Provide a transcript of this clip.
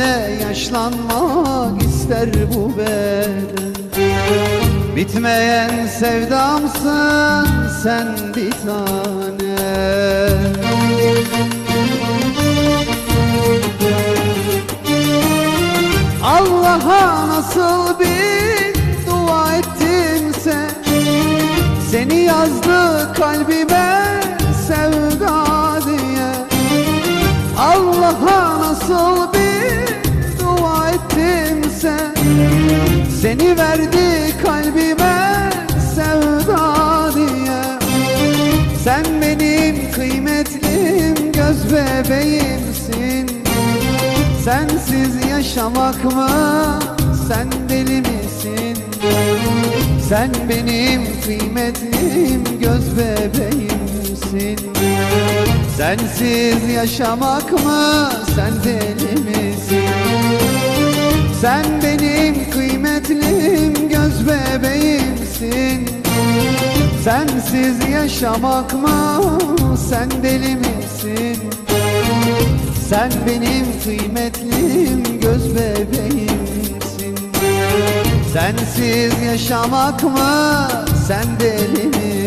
Seninle yaşlanmak ister bu beden. Bitmeyen sevdamsın sen bir tane. Allah'a nasıl bir dua ettimse Seni yazdı kalbime sevda diye. Allah'a nasıl bir Seni verdi kalbime sevda diye. Sen benim kıymetlim göz bebeğimsin. Sensiz yaşamak mı? Sen deli misin? Sen benim kıymetlim göz bebeğimsin. Sensiz yaşamak mı? Sen deli misin? Sen benim kıymetlim göz bebeğimsin. Sensiz yaşamak mı sen deli misin? Sen benim kıymetlim göz bebeğimsin. Sensiz yaşamak mı sen deli misin